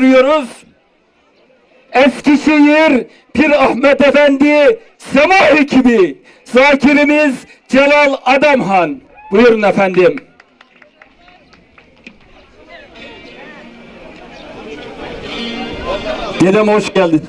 Uçuruyoruz? Eskişehir Pir Ahmet Efendi Sema ekibi. Zakirimiz Celal Adamhan. Buyurun efendim. Dedem hoş geldin.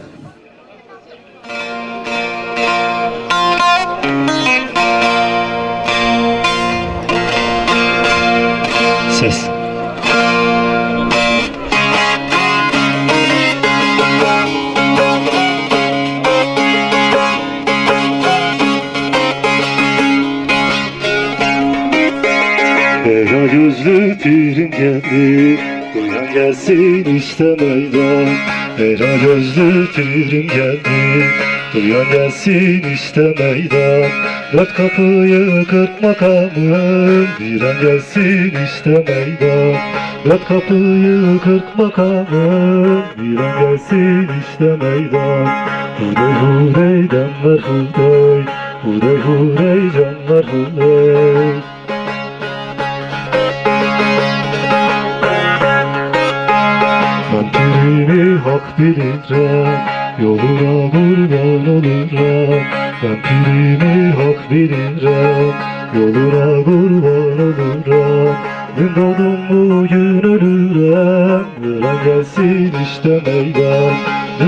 Gözlü pirin geldi. Duyan gelsin işte meydan. Ela gözlü pirin geldi. Duyan gelsin işte meydan. Dört kapıyı kırk makamı Bir an gelsin işte meydan. Dört kapıyı kırk makamı Bir an gelsin işte meydan. Hurday hurday canlar hurday. Hurday hurday canlar hurday bilirim Yoluna kurban olurum Ben pirimi hak bilirim Yoluna kurban Dün doğdum bugün ölürüm Ölen gelsin işte meydan.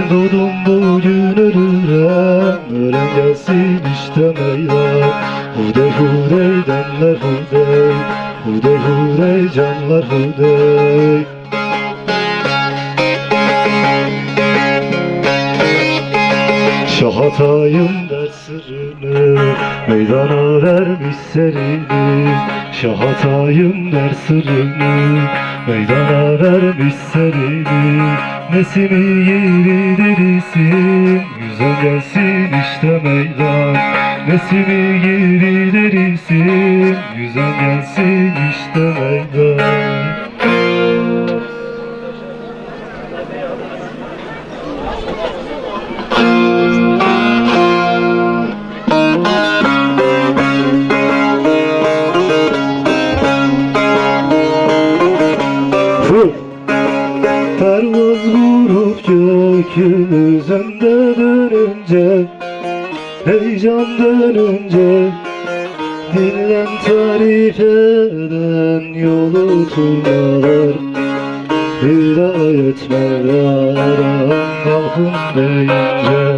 Doğdum bugün ölürüm Ölen gelsin işte meydan. Huday huday denler huday Huday huday canlar huday Şahatayım der sırrını Meydana vermiş serini Şahatayım der sırrını Meydana vermiş serini Nesimi yeri derisin Güzel gelsin işte meydan. Nesimi yeri derisin Güzel gelsin işte meydan gökyüzünde dönünce Heyecan dönünce Dillen tarif eden yolu turnalar Hidayetler Allah'ım deyince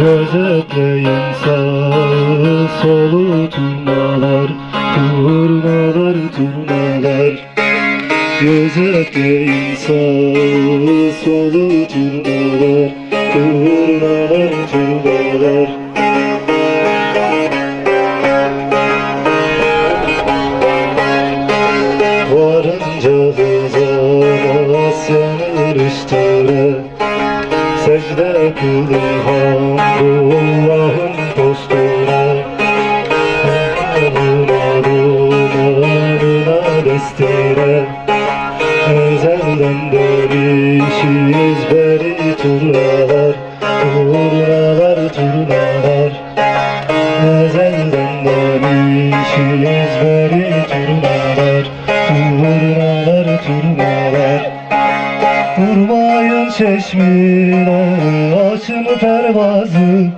Gözetleyin sağı solu turnalar Turnalar turnalar Gözetleyin sağı solu Turnalar Turnalar Vurmayın çeşmine. Açın pervazı.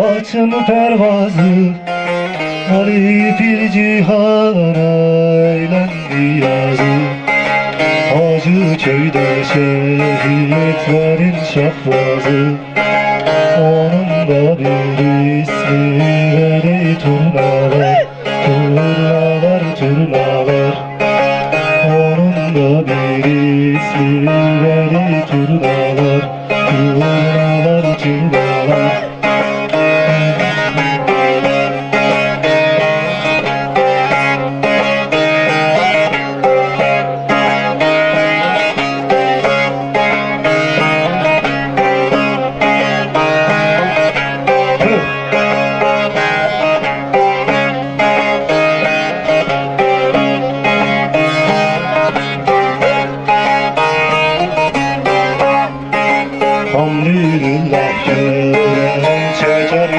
Açın pervazı. Ali bir cihana eğlendi yazı. Acı köyde şehitlerin şahbazı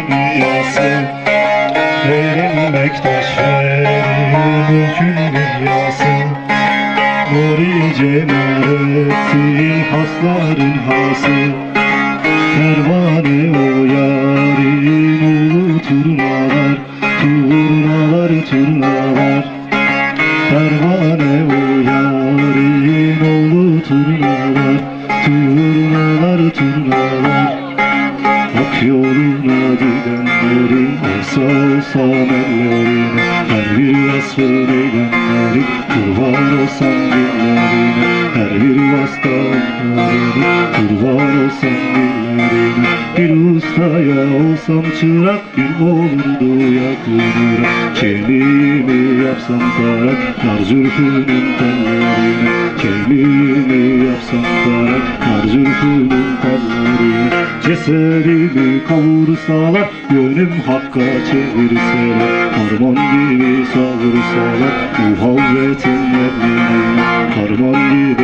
dünyası Verin Bektaş verin mülkün dünyası Nuri cemaletsin hasların hası bir eylemlerin kurban olsam dillerine Her bir vasfta ellerine kurban olsam dillerine Bir ustaya olsam çırak bir olurdu yakınıra Çelimi yapsam tarak nar zülfünün tellerine. Çelimi yapsam tarak nar zülfünün tellerine. Cesedimi kavursalar Gönlüm hakka çevirseler. Harman gibi savursalar Muhabbetin ellerine Harman gibi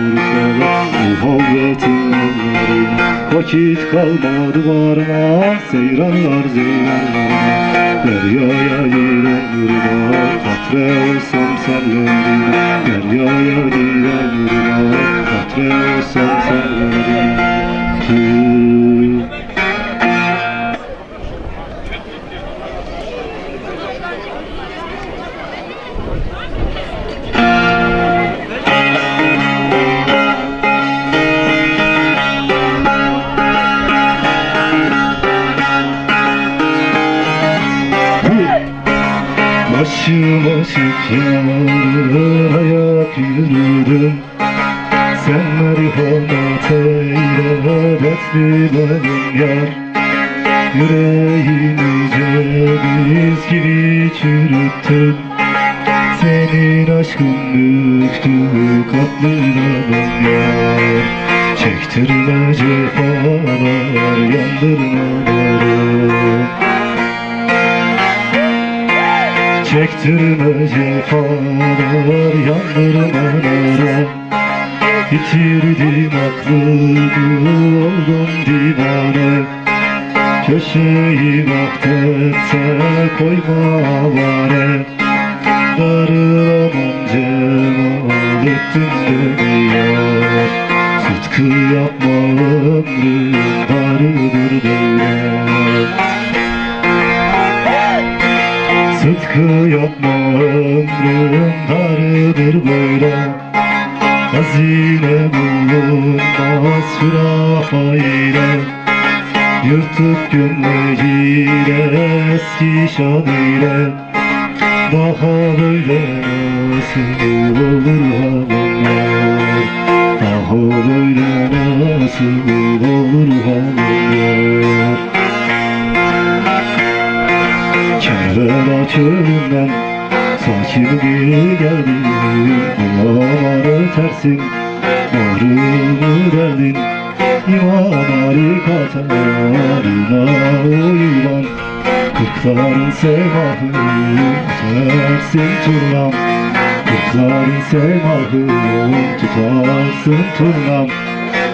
vursalar Muhabbetin ellerine Vakit kalmadı varma Seyranlar zeyranlarına Deryaya girenir var Katre olsam senlerine Deryaya girenir var Katre olsam senlerine Başıma çıkıyor ayak yürüdüm Sen merhamet eyle dertli benim yar Yüreğimi ceviz gibi çürüttün Senin aşkın büktü katlı benim yar Çektirme cefalar yandırmaları Çektirme cefalar yandırmalara Yitirdim aklımı oldum divane. Köşeyi vaktetse koyma vare Darılamam cemal ettin beni yar Sıtkı yapma ömrüm darıdır böyle Sıtkı yapma ömrüm? Darıdır böyle? Hazine bulunmaz sürahayla Yırtık gömleğiyle eski şanıyla. Daha böyle nasıl olur havanlar Daha böyle nasıl olur havanlar Kerbela çölünden sakin bir geldi Kulağları tersin Ağrımı derdin İman harikatarına uyulan Kırkların semahı Tutarsın turnam. Kırkların semahı Tutarsın turnam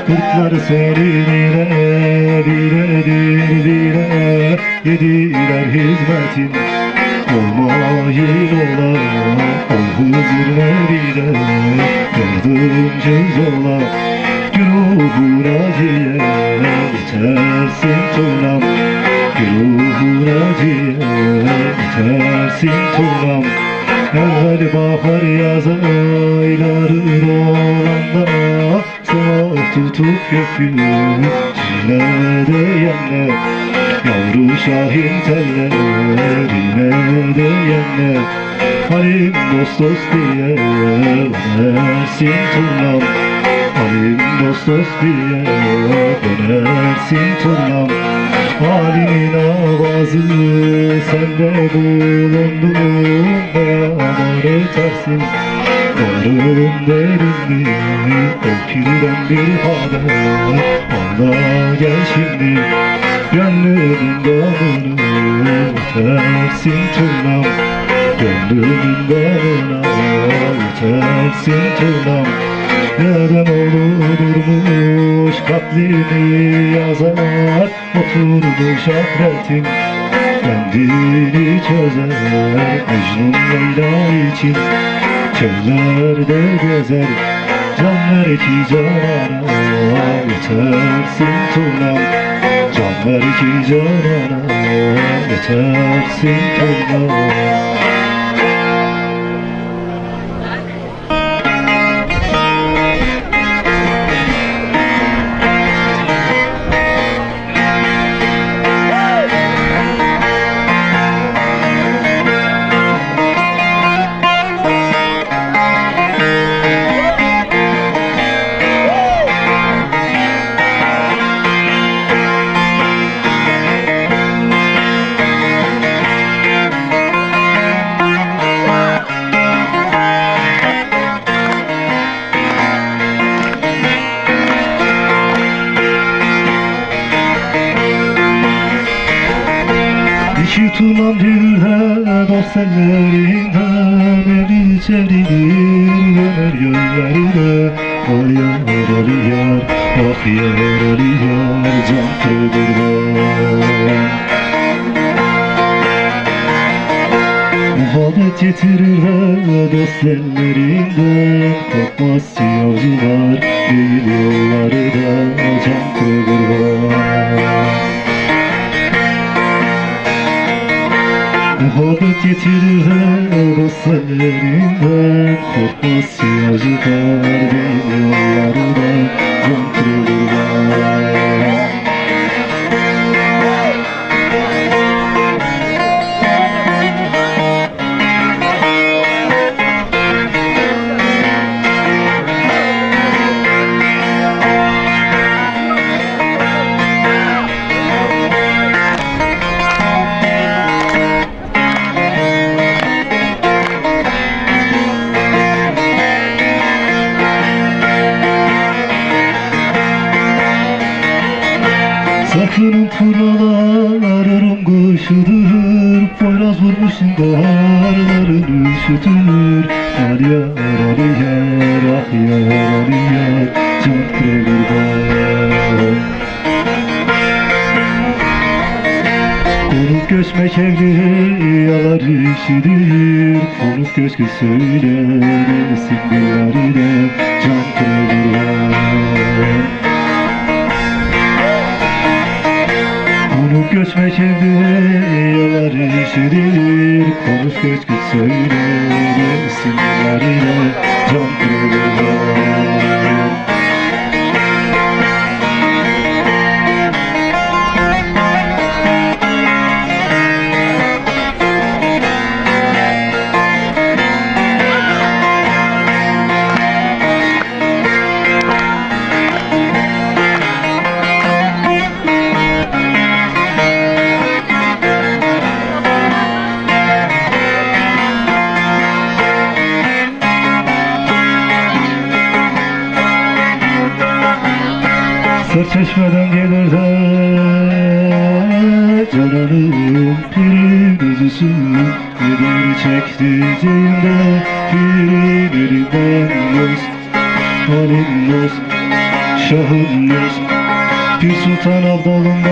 Kırklar senin ile biledir bile Yediler hizmetin Olmayın ola Ol huzurlarıyla Yardımcı ola Güruhuna diye Bitersin turnam Güruhuna diye Bitersin turnam Evvel bahar yaz ayları dolanda Tutup gökyüzüne değenler Yavru şahin tellerine değenler Halim dost dost diye dönersin turnam. Halim dost dost diye dönersin turnam Halimin avazı sende bulunduğunda Amanı tersin Varım derinli pirden bir haber. Anla gel şimdi Gönlümün damını Tersin turnam Gönlümün damına Tersin turnam Neden olurmuş katlimi yazar Oturmuş ahretin Kendini çözer Mecnun Leyla için. Çöllerde gezer Can ver ki canana yetersin turnam Can ver ki canana yetersin turnam Muhabbet getirirler dost ellerinden Korkmaz siyahcılar değil yolları da Can kurban Muhabbet getirirler dostlarından Korkmaz siyahcılar değil yar ah yar al yar Can kurban Konuk göçmek evli yalar işidir Konuk göçkü söyler isim dillerine Can kurban Konuk göçmek evde yalar işidir Konuş göç git söyle isimlerine Can kurban Piri gözüsün Nedir çektireceğimde Piri birinden göz Halim dost Şahım dost Pir Sultan Abdalımdan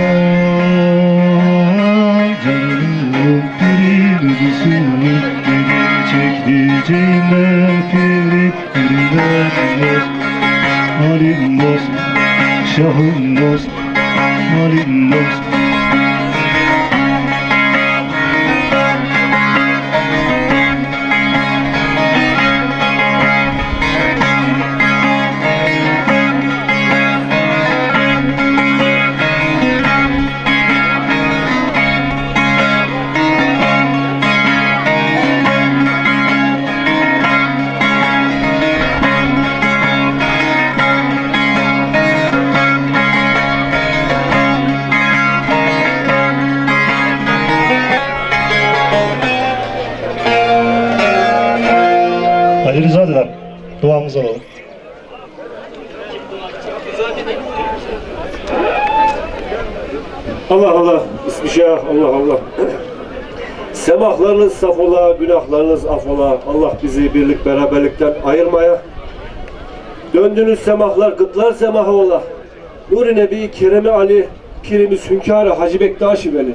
Cananın piri gözüsün Nedir çektireceğimde Piri birinden göz Halim dost. Şahım Allah Allah, Bismillah, Allah Allah. Semahlarınız saf ola, günahlarınız af ola. Allah bizi birlik beraberlikten ayırmaya. Döndünüz semahlar, kıtlar semahı ola. Nuri Nebi, Keremi Ali, Pirimiz Hünkârı Hacı Bektaşi Veli.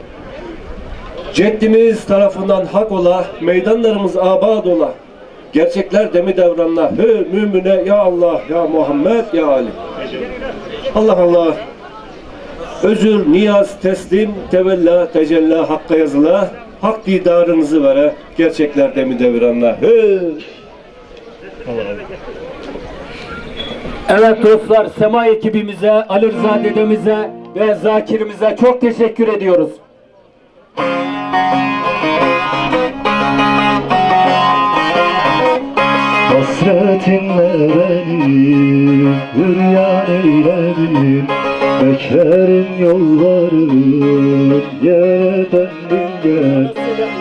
Ceddimiz tarafından hak ola, meydanlarımız abad ola. Gerçekler demi devranla Hı mümine ya Allah ya Muhammed ya Ali Allah Allah Özür, niyaz, teslim, tevella, tecella, hakka yazıla Hak didarınızı vere Gerçekler demi Allah. Evet dostlar Sema ekibimize, Ali Rıza dedemize ve Zakir'imize çok teşekkür ediyoruz. Hasretinle beni hüryan eyledin Beklerim yolların Gel efendim gel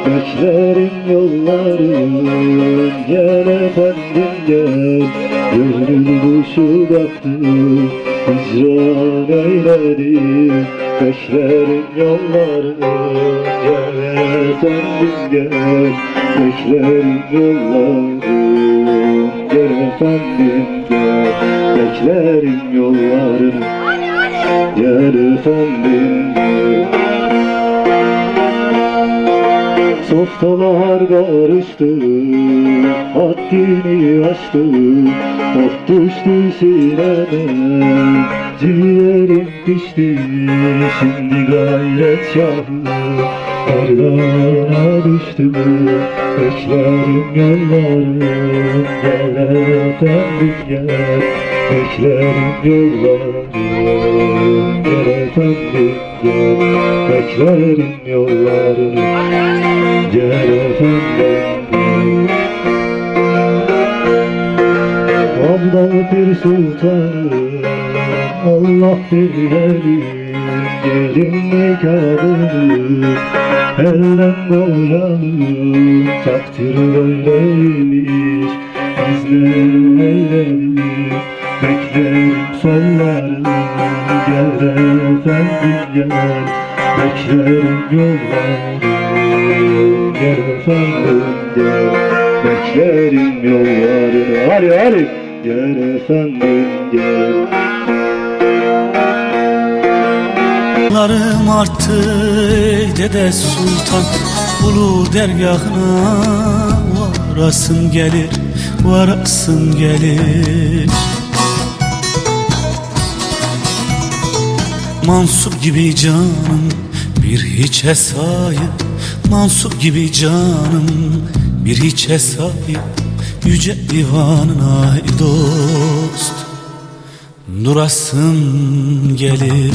Beklerim yolların Gel efendim gel Gönül kuşu baktı Hicran eyledim Beklerim yolların Gel efendim gel Beklerim yolların Gel efendim gel Beklerim yolların Gel efendim gel Softalar karıştı Haddini aştı. Of düştü sineme Ciğerim pişti. Şimdi gayret şahı Ardana düştü Beklerim yolları Gel efendim gel. Beklerim yolları Gel efendim gel Beklerim yolları Gel efendim Abdal bir sultanım Allah bilelim Gelin nikahını Elden boyalım Takdir böyleymiş Biz ne efendim gel Beklerim yolları Gel efendim gel. Beklerim yolları. Hadi hadi. Gel efendim gel. Larım arttı dede sultan Ulu dergahına varasın gelir Varasın gelir Mansup gibi canım bir hiçe sahip Mansup gibi canım bir hiçe sahip Yüce divanına dost Durasın gelir.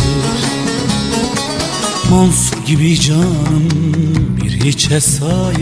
Mansur gibi canım bir hiçe sahip